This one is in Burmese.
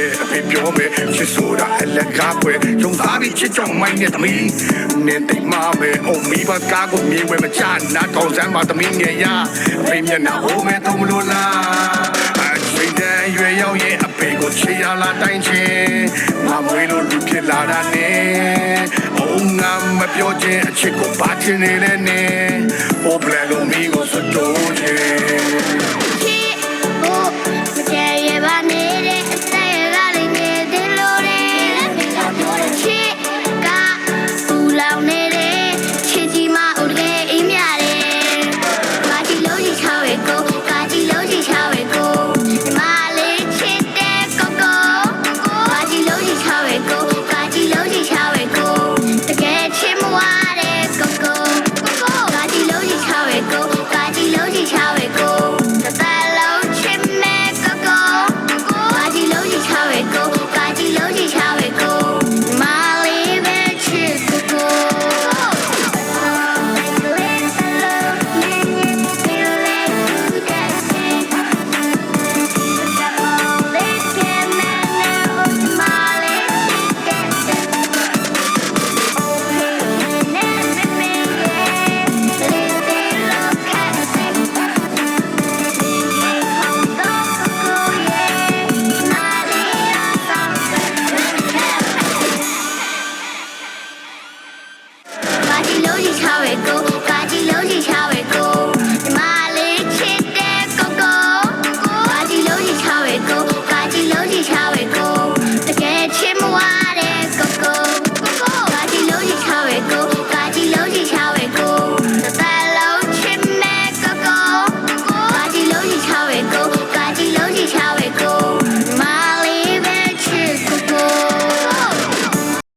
လို့ပဲသမီးရဲ့အဖေပြောမယ်ချစ်ဆိုတာအလကားပွဲဂျုံသားပြီးချစ်ကြောင်မိုင်းနဲ့သမီးနေတိတ်မပဲအုံမီဘကားကိုမြင်ဝဲမချနာတော်စမ်းပါသမီးငယ်ရအဖေမျက်နှာဟိုးမဲတော့မလို့လားအချိန်တန်ရွယ်ရောက်ရဲ့အဖေကိုချေရလာတိုင်းချင်းမမွေးလို့လူဖြစ်လာတာနဲ့အုံငါမပြောချင်းအချစ်ကိုပါချင်နေလဲနဲ့ဟိုဘလက်လုံးမီကိုစတိုးချင် know you how it goes.